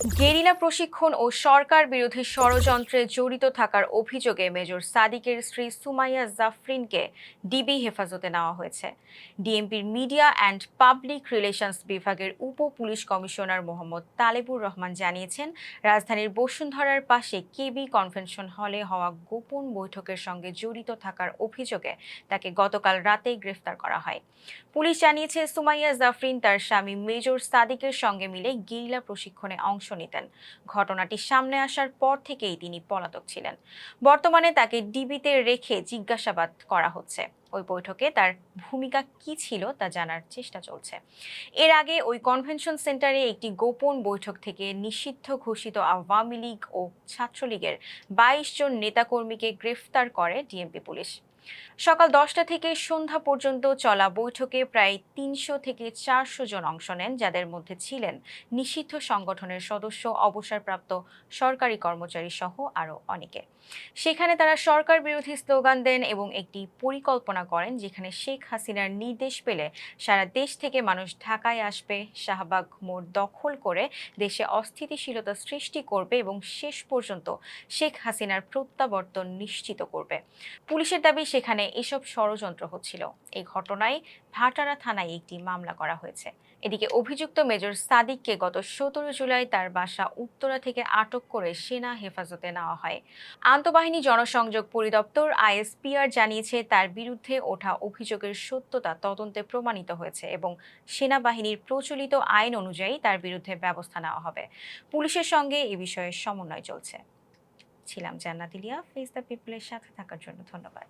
Guerrilla প্রশিক্ষণ ও সরকার বিরোধী ষড়যন্ত্রে জড়িত থাকার অভিযোগে মেজর সাদিকের স্ত্রী সুমাইয়া জাফরিনকে ডিবি হেফাজতে নেওয়া হয়েছে। ডিএমপির মিডিয়া অ্যান্ড পাবলিক রিলেশনস বিভাগের উপ পুলিশ কমিশনার মোহাম্মদ তালেবুর রহমান জানিয়েছেন, রাজধানীর বসুন্ধরার পাশে কেবি কনভেনশন হলে হওয়া গোপন বৈঠকের সঙ্গে জড়িত থাকার অভিযোগে তাকে গতকাল রাতেই গ্রেফতার করা হয়। পুলিশ জানিয়েছে, সুমাইয়া জাফরিন তার স্বামী মেজর সাদিকের সঙ্গে মিলে গেরিলা প্রশিক্ষণে অংশ নিতেন। ঘটনাটি সামনে আসার পর থেকেই তিনি পলাতক ছিলেন। বর্তমানে তাকে ডিবিতে রেখে জিজ্ঞাসাবাদ করা হচ্ছে। ওই বৈঠকে তার ভূমিকা কি ছিল তা জানার চেষ্টা চলছে। এর আগে ওই কনভেনশন সেন্টারে একটি গোপন বৈঠক থেকে নিষিদ্ধ ঘোষিত আওয়ামী লীগ ও ছাত্রলীগের বাইশ জন নেতাকর্মীকে গ্রেফতার করে ডিএমপি পুলিশ। সকাল দশটা থেকে সন্ধ্যা পর্যন্ত চলা বৈঠকে প্রায় তিনশো থেকে চারশো জন অংশ নেন যাদের মধ্যে ছিলেন নিষিদ্ধ সংগঠনের সদস্য, অবসরপ্রাপ্ত সরকারি কর্মচারী সহ আরও অনেকে। সেখানে তারা সরকার বিরোধী স্লোগান দেন এবং একটি পরিকল্পনা করেন, যেখানে শেখ হাসিনার নির্দেশ পেলে সারা দেশ থেকে মানুষ ঢাকায় আসবে। শাহবাগ মোড় দখল করে দেশে অস্থিতিশীলতা সৃষ্টি করবে এবং শেষ পর্যন্ত শেখ হাসিনার প্রত্যাবর্তন নিশ্চিত করবে। পুলিশের দাবি, সেখানে এসব ষড়যন্ত্র হচ্ছিল। এই ঘটনায় ভাটারা থানায় একটি মামলা করা হয়েছে। এদিকে অভিযুক্ত মেজর সাদিককে গত সতেরো জুলাই তার বাসা উত্তরা থেকে আটক করে সেনা হেফাজতে নেওয়া হয়। আন্তঃবাহিনী জনসংযোগ পরিদপ্তর আইএসপিআর জানিয়েছে, তার বিরুদ্ধে ওঠা অভিযোগের সত্যতা তদন্তে প্রমাণিত হয়েছে এবং সেনাবাহিনীর প্রচলিত আইন অনুযায়ী তার বিরুদ্ধে ব্যবস্থা নেওয়া হবে। পুলিশের সঙ্গে এ বিষয়ে সমন্বয় চলছে। ছিলাম জান্নাত ইলিয়া ফেস দ্য পিপলের সাথে থাকার জন্য ধন্যবাদ।